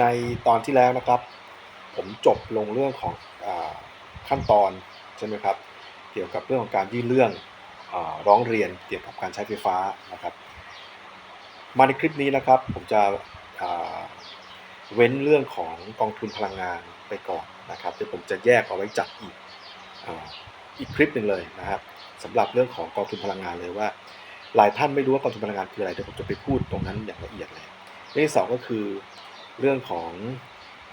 ในตอนที่แล้วนะครับ ผมจบลงเรื่องของอขั้นตอนใช่ไหมครับ เกี่ยวกับเรื่องของการยื่นเรื่องอร้องเรียนเกี่ยวกับการใช้ไฟฟ้านะครับ มาในคลิปนี้นะครับ ผมจะเว้นเรื่องของกองทุนพลังงานไปก่อนนะครับเดี๋ยวผมจะแยกเอาไว้จัดอีกออีกคลิปหนึ่งเลยนะครับสำหรับเรื่องของกองทุนพลังงานเลยว่า หลายท่านไม่รู้ว่ากองทุนพลังงานคืออะไรเดี๋ยวผมจะไปพูดตรงนั้นอย่างละเอียดเลยเรื่องที่สองก็คือ เรื่องของ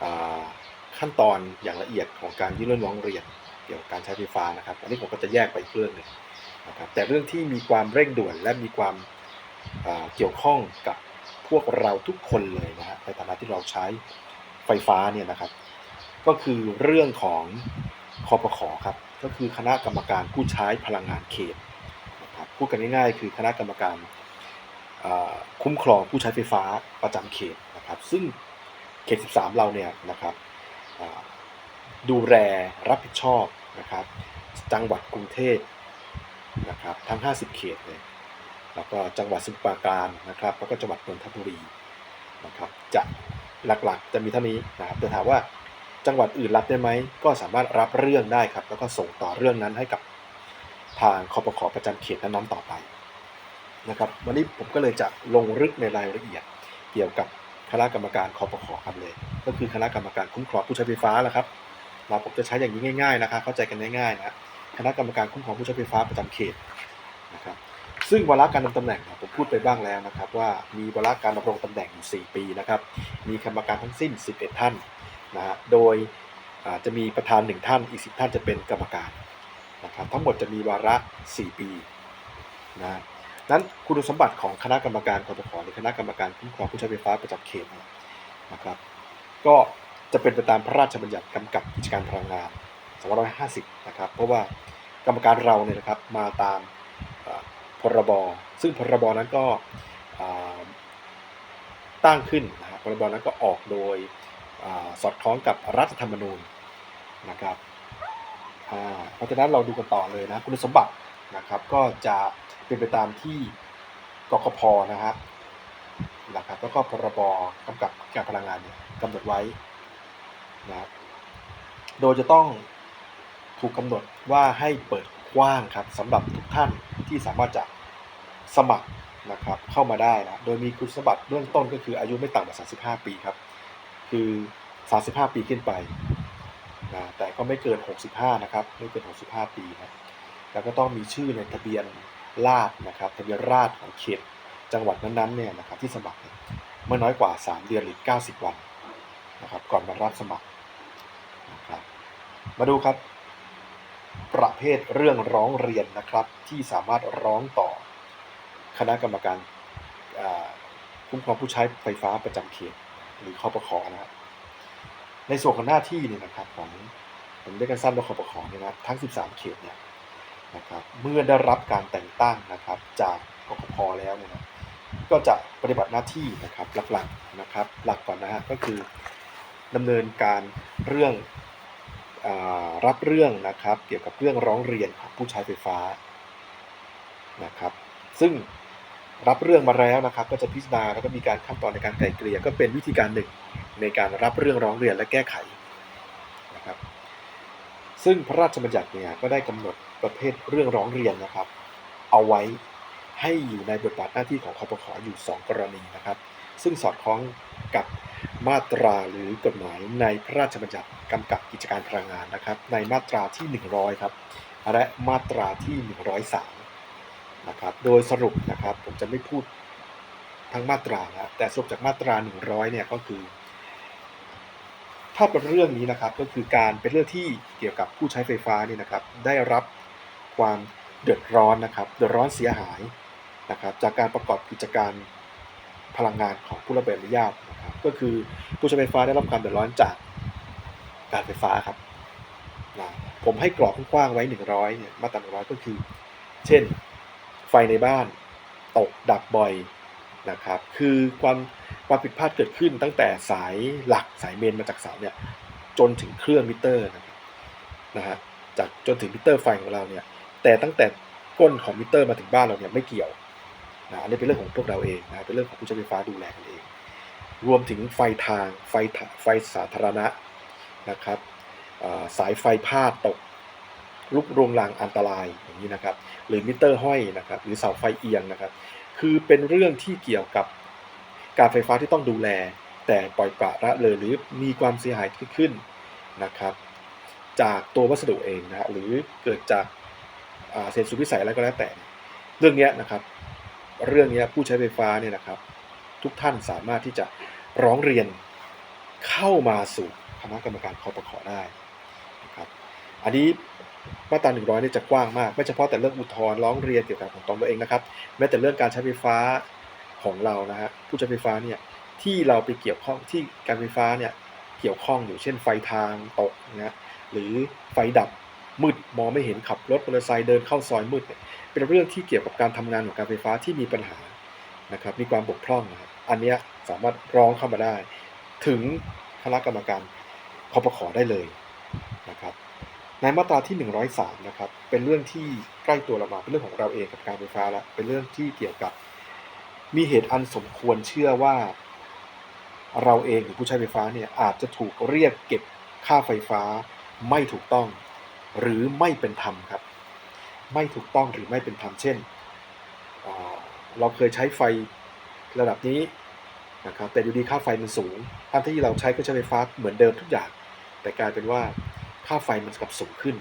อขั้นตอนอย่างละเอียดของการยื่นเรื่องร้องเรียนเกี่ยวกับการใช้ไฟฟ้านะครับ อันนี้ผมก็จะแยกไปเรื่องหนึ่งนะครับ แต่เรื่องที่มีความเร่งด่วนและมีความเกี่ยวข้องกับพวกเราทุกคนเลยนะฮะในฐานะที่เราใช้ไฟฟ้าเนี่ยนะครับ ก็คือเรื่องของคอปขอครับ ก็คือคณะกรรมการผู้ใช้พลังงานเขตนะครับพูดกันง่ายๆ คือคณะกรรมการคุ้มครองผู้ใช้ไฟฟ้าประจำเขตนะครับ ซึ่ง เขต13 เราเนี่ยนะครับดูแลรับผิดชอบนะครับจังหวัดกรุงเทพนะครับทั้ง 50 เขตเลยแล้วก็จังหวัดสุพรราการนะครับแล้วก็จังหวัดนนทบุรีนะครับจะหลักๆจะมีเท่านี้นะครับแต่ถามว่าจังหวัดอื่นรับได้ไหมก็สามารถรับเรื่องได้ครับ แล้วก็ส่งต่อเรื่องนั้นให้กับทางคอปขอประจำเขตนั้นต่อไปนะครับวันนี้ผมก็เลยจะลงลึกในรายละเอียดเกี่ยวกับ คณะกรรมการคอปขอครับเลย ก็คือคณะกรรมการคุ้มครองผู้ใช้ไฟฟ้าแหละครับเราผมจะใช้อย่างนี้ง่ายๆนะครับเข้าใจกันง่ายๆนะคณะกรรมการคุ้มครองผู้ใช้ไฟฟ้าประจำเขตนะครับซึ่งวาระการดำตำแหน่งผมพูดไปบ้างแล้วนะครับ ว่ามีวาระการดำรงตำแหน่งอยู่4ปีนะครับ มีกรรมการทั้งสิ้น 11 ท่านนะฮะโดยจะมีประธาน 1 ท่านอีก 10 ท่านจะเป็นกรรมการนะครับทั้งหมดจะมีวาระ 4 ปีนะ นั้นคุณสมบัติของคณะกรรมการกปขหรือคณะกรรมการคุ้มครองผู้ใช้ไฟฟ้าประจำเขตนะครับ ก็จะเป็นไปตามพระราชบัญญัติกำกับกิจการพลังงาน2550 นะครับ เพราะว่ากรรมการเราเนี่ยนะครับมาตามพรบ ซึ่งพรบนั้นก็ตั้งขึ้นนะครับพรบนั้นก็ออกโดยอสอดคล้องกับรัฐธรรมนูญนะครับ เพราะฉะนั้นเราดูกันต่อเลยนะคุณสมบัตินะครับก็จะเป็นไปตามที่กกพนะฮะนะครับแล้วก็พรบกำกับการพลังงานเนี่ยกำหนดไว้นะโดยจะต้องถูกกำหนดว่าให้เปิดกว้างครับสำหรับทุกท่านที่สามารถจะสมัครนะครับเข้ามาได้นะโดยมีคุณสมบัติเบื้องต้นก็คืออายุไม่ต่ำกว่า 35 ปีครับ คือ 35 ปีขึ้นไป นะแต่ก็ไม่เกิน 65 นะครับ ไม่เกิน 65 ปีนะแล้วก็ต้องมีชื่อในทะเบียนราษนะครับ ทะเบียนราษของเขตจังหวัดนั้นๆเนี่ยนะครับที่สมัครเมื่อน้อยกว่า 3 เดือนหรือ 90 วันนะครับ ก่อนมารับสมัครนะครับมาดูครับ ประเภทเรื่องร้องเรียนนะครับ ที่สามารถร้องต่อคณะกรรมการคุ้มครองผู้ใช้ไฟฟ้าประจำเขต หรือคอปขนะครับ ในส่วนของหน้าที่เนี่ยนะครับของผมเรียกกันสั้นว่าคอปขเนี่ยนะทั้ง 13 เขตเนี่ยนะครับเมื่อได้รับการแต่งตั้งนะครับจากกกพแล้วเนี่ยนะก็จะปฏิบัติหน้าที่นะครับหลักๆนะครับหลักก่อนนะฮะก็คือดำเนินการเรื่องอรับเรื่องนะครับเกี่ยวกับเรื่องร้องเรียนของผู้ใช้ไฟฟ้านะครับซึ่ง รับเรื่องมาแล้วนะครับ ก็จะพิจารณาแล้วก็มีการขั้นตอนในการไกล่เกลี่ยก็เป็นวิธีการหนึ่งในการรับเรื่องร้องเรียนและแก้ไขนะครับซึ่งพระราชบัญญัติเนี่ยก็ได้กำหนดประเภทเรื่องร้องเรียนนะครับ เอาไว้ให้อยู่ในบทบาทหน้าที่ของคอปขออยู่ 2 กรณีนะครับ ซึ่งสอดคล้องกับมาตราหรือกฎหมายในพระราชบัญญัติกำกับกิจการพลังงานนะครับ ในมาตราที่ 100 ครับ และมาตราที่ 103 นะครับ โดยสรุปนะครับผมจะไม่พูดทั้งมาตรานะแต่สรุปจากมาตรา 100เนี่ยก็คือ ถ้าเป็นเรื่องนี้นะครับก็คือการเป็นเรื่องที่เกี่ยวกับผู้ใช้ไฟฟ้านี่นะครับ ได้รับความเดือดร้อนนะครับ เดือดร้อนเสียหายนะครับ จากการประกอบกิจการพลังงานของผู้รับใบอนุญาตนะครับก็คือผู้ใช้ไฟฟ้าได้รับความเดือดร้อนจากการไฟฟ้าครับนะผมให้กรอบกว้างไว้ 100เนี่ยมาตรา100 ก็คือ เช่น ฟในบ้านตกดับบ่อยนะครับ คือความความผิดพลาดเกิดขึ้นตั้งแต่สายหลักสายเมนมาจากเสาเนี่ยจนถึงเครื่องมิเตอร์นะครับนะฮะจากจนถึงมิเตอร์ไฟของเราเนี่ยแต่ตั้งแต่ก้นของมิเตอร์มาถึงบ้านเราเนี่ยไม่เกี่ยวนะอันนี้เป็นเรื่องของพวกเราเองนะเป็นเรื่องของผู้ใช้ไฟฟ้าดูแลกันเอง รวมถึงไฟทางไฟไฟสาธารณะนะครับสายไฟพาดตก ลุกโรงรางอันตรายอย่างนี้นะครับ หรือมิเตอร์ห้อยนะครับ หรือเสาไฟเอียงนะครับ คือเป็นเรื่องที่เกี่ยวกับการไฟฟ้าที่ต้องดูแล แต่ปล่อยปละละเลยหรือมีความเสียหายที่ขึ้นนะครับ จากตัววัสดุเองนะหรือเกิดจากาเศษสุวิสัยอะไรก็แล้วแต่ เรื่องนี้นะครับ เรื่องนี้ผู้ใช้ไฟฟ้าเนี่ยนะครับ ทุกท่านสามารถที่จะร้องเรียนเข้ามาสู่คณะกรรมการคอปขอได้นะครับ อันนี้ มาตรา 100เนี่ยจะกว้างมาก ไม่เฉพาะแต่เรื่องอุทธรณ์ร้องเรียนเกี่ยวกับของตนตัวเองนะครับ แม้แต่เรื่องการใช้ไฟฟ้าของเรานะฮะผู้ใช้ไฟฟ้าเนี่ยที่เราไปเกี่ยวข้องที่การไฟฟ้าเนี่ยเกี่ยวข้องอยู่เช่นไฟทางตกนะฮะหรือไฟดับมืดมองไม่เห็นขับรถมอเตอร์ไซค์เดินเข้าซอยมืดเนี่ยเป็นเรื่องที่เกี่ยวกับการทำงานของการไฟฟ้าที่มีปัญหานะครับมีความบกพร่องนะอันนี้สามารถร้องเข้ามาได้ ถึงคณะกรรมการคอปขอได้เลย ในมาตราที่ 103 นะครับ เป็นเรื่องที่ใกล้ตัวเรามา เป็นเรื่องของเราเองกับการไฟฟ้าแล้ว เป็นเรื่องที่เกี่ยวกับ มีเหตุอันสมควรเชื่อว่า เราเองหรือผู้ใช้ไฟฟ้าเนี่ยอาจจะถูกเรียกเก็บค่าไฟฟ้าไม่ถูกต้อง หรือไม่เป็นธรรมครับ ไม่ถูกต้องหรือไม่เป็นธรรม เช่น เราเคยใช้ไฟระดับนี้นะครับ แต่อยู่ดีค่าไฟมันสูงทั้งที่เราใช้ก็ใช้ไฟฟ้าเหมือนเดิมทุกอย่าง แต่กลายเป็นว่า ค่าไฟมันกลับสูงขึ้น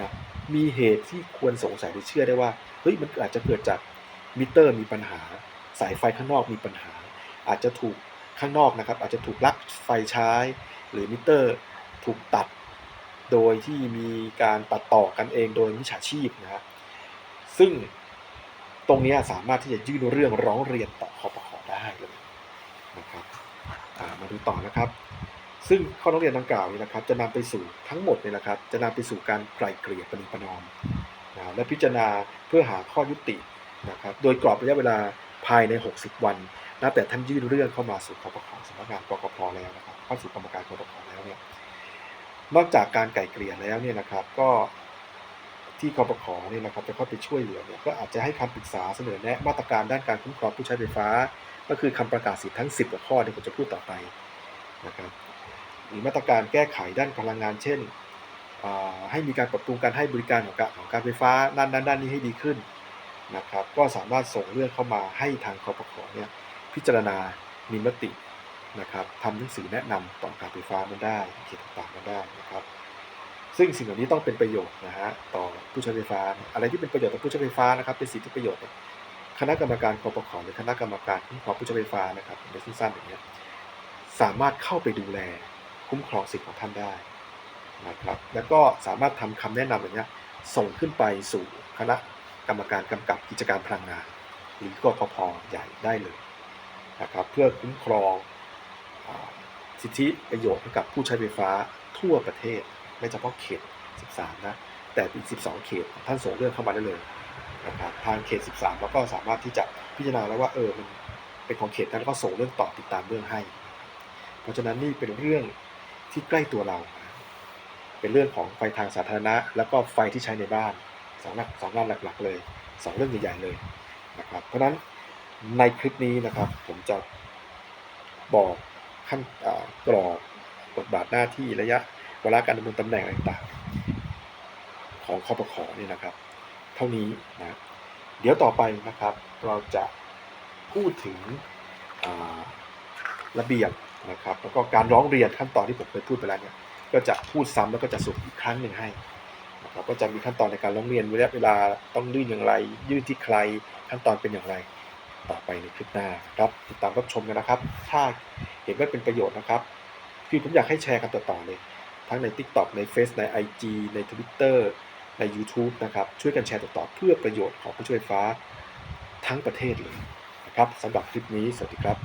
นะมีเหตุที่ควรสงสัยหรือเชื่อได้ว่าเฮ้ยมันอาจจะเกิดจากมิเตอร์มีปัญหา สายไฟข้างนอกมีปัญหา อาจจะถูกข้างนอกนะครับ อาจจะถูกลักไฟใช้ หรือมิเตอร์ถูกตัด โดยที่มีการตัดต่อกันเองโดยมิจฉาชีพนะฮะซึ่งตรงนี้สามารถที่จะยื่นเรื่องร้องเรียนต่อคอปขอได้เลยนะครับมาดูต่อนะครับ ซึ่งข้อร้องเรียนดังกล่าวนี้นะครับ จะนำไปสู่ทั้งหมดเนี่ยนะครับ จะนำไปสู่การไกล่เกลี่ยประนีประนอมนะและพิจารณาเพื่อหาข้อยุตินะครับ โดยกรอบระยะเวลาภายใน 60 วันนับแต่ท่านยื่นเรื่องเข้ามาสู่คอปขอสำนักงานกกพแล้วนะครับเข้าสู่กรรมการกกพแล้วเนี่ยนอกจากการไกล่เกลี่ยแล้วเนี่ยนะครับก็ที่คอปขเนี่ยนะครับจะเข้าไปช่วยเหลือเนี่ยก็อาจจะให้คำปรึกษาเสนอแนะมาตรการด้านการคุ้มครองผู้ใช้ไฟฟ้า ก็คือคำประกาศสิทธิ์ทั้ง 10กว่าข้อที่ผมจะพูดต่อไปนะครับ หรือมาตรการแก้ไขด้านพลังงาน เช่น ให้มีการปรับปรุงการให้บริการของการของการไฟฟ้าด้านด้านด้านนี้ให้ดีขึ้นนะครับ ก็สามารถส่งเรื่องเข้ามาให้ทางคอปขเนี่ยพิจารณามีมตินะครับทำหนังสือแนะนำต่อการไฟฟ้ามันได้เขตต่างๆมันได้นะครับ ซึ่งสิ่งเหล่านี้ต้องเป็นประโยชน์นะฮะต่อผู้ใช้ไฟฟ้า อะไรที่เป็นประโยชน์ต่อผู้ใช้ไฟฟ้านะครับ เป็นสิทธิประโยชน์คณะกรรมการคอปขหรือคณะกรรมการคุ้มครองผู้ใช้ไฟฟ้านะครับในสั้นๆอย่างเงี้ยสามารถเข้าไปดูแล คุ้มครองสิทธิ์ของท่านได้นะครับแล้วก็สามารถทำคำแนะนำอย่างนี้ส่งขึ้นไปสู่คณะกรรมการกำกับกิจการพลังงาน หรือกกพใหญ่ได้เลยนะครับเพื่อคุ้มครองสิทธิประโยชน์ให้กับผู้ใช้ไฟฟ้าทั่วประเทศ ไม่เฉพาะเขต 13 นะ แต่อีก 12 เขต ท่านส่งเรื่องเข้ามาได้เลยนะครับทางเขต 13 แล้วก็สามารถที่จะพิจารณาแล้วว่าเออมันเป็นของเขตนั้นแล้วก็ส่งเรื่องต่อติดตามเรื่องให้ เพราะฉะนั้นนี่เป็นเรื่อง ที่ใกล้ตัวเรา เป็นเรื่องของไฟทางสาธารณะ แล้วก็ไฟที่ใช้ในบ้านสองหลักสองด้านหลักๆ เลยสองเรื่องใหญ่ๆเลยนะครับเพราะนั้นในคลิปนี้นะครับผมจะบอกขั้นกรอบบทบาทหน้าที่ระยะเวลาการดำรงตำแหน่งต่างๆ ของคอปขอนี่นะครับ เท่านี้นะเดี๋ยวต่อไปนะครับเราจะพูดถึงระเบียบ นะครับแล้วก็การร้องเรียนขั้นตอนที่ผมเคยพูดไปแล้วเนี่ยก็จะพูดซ้ำแล้วก็จะสรุปอีกครั้งหนึ่งให้นะครับก็จะมีขั้นตอนในการร้องเรียนระยะเวลาต้องยื่นอย่างไร ยื่นที่ใครขั้นตอนเป็นอย่างไร ต่อไปในคลิปหน้าครับติดตามรับชมกันนะครับ ถ้าเห็นว่าเป็นประโยชน์นะครับคือผมอยากให้แชร์กันต่อๆเลย ทั้งใน TikTok ใน Face ใน IG ใน Twitter ใน YouTube นะครับช่วยกันแชร์ต่อๆเพื่อประโยชน์ของผู้ช่วยไฟฟ้าทั้งประเทศเลยนะครับสำหรับคลิปนี้สวัสดีครับ